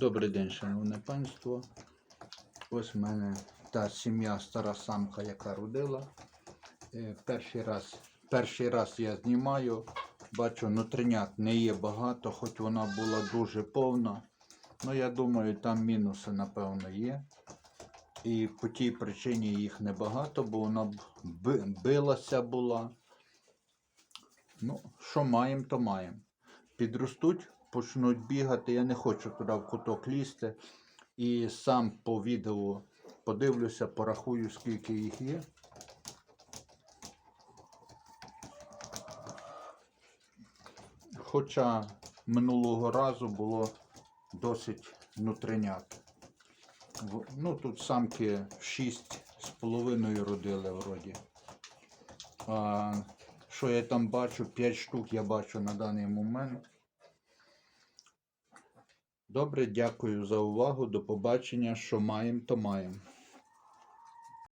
Добрий день, шановне панство. Ось в мене та сім'я стара самка, яка родила. Е, Перший раз, перший раз я знімаю. Бачу, нутринят не є багато, хоч вона була дуже повна. Ну, я думаю, там мінуси, напевно, є. І по тій причині їх небагато, бо вона билася була. Ну, що маємо, то маємо. Підростуть, почнуть бігати. Я не хочу туди в куток лізти. І сам по відео подивлюся, порахую, скільки їх є. Хоча минулого разу було досить нутринят. Ну, тут самки 6 з половиною родили вроді. А що я там бачу? 5 штук я бачу на даний момент. Добре, дякую за увагу. До побачення. Що маємо, то маємо.